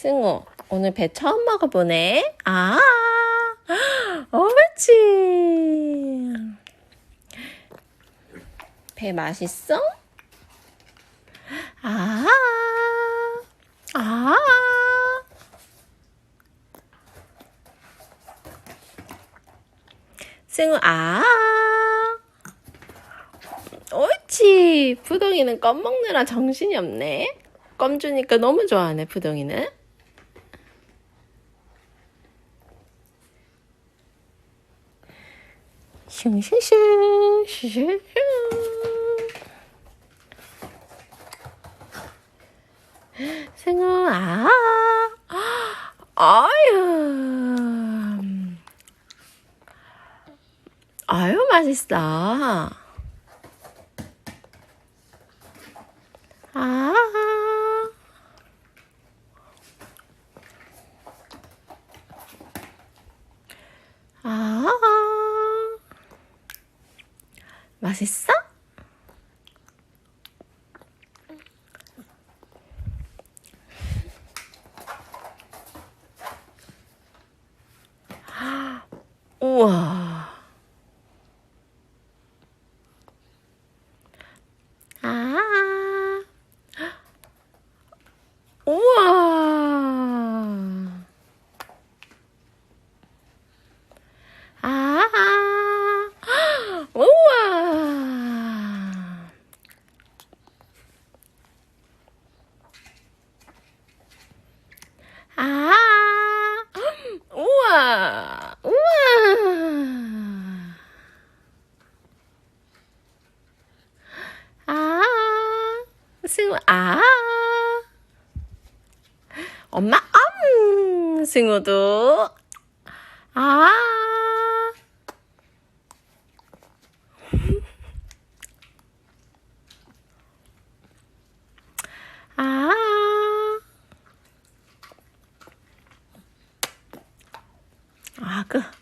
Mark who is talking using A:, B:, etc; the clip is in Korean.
A: 승우, 오늘 배 처음 먹어보네? 아, 옳지. 배 맛있어? 아, 아. 승우, 아. 옳지. 푸동이는 껌 먹느라 정신이 없네. 껌 주니까 너무 좋아하네, 푸동이는. 슝슝슝. 승우, 아, 아유. 아유, 맛있어. 아. 아. 맛있어? 우와. 아. 우와. 아. 우와. 아. 우와. 우와. 아. 승우 아. 엄마 음. 승우도 아. 아. 아, 그.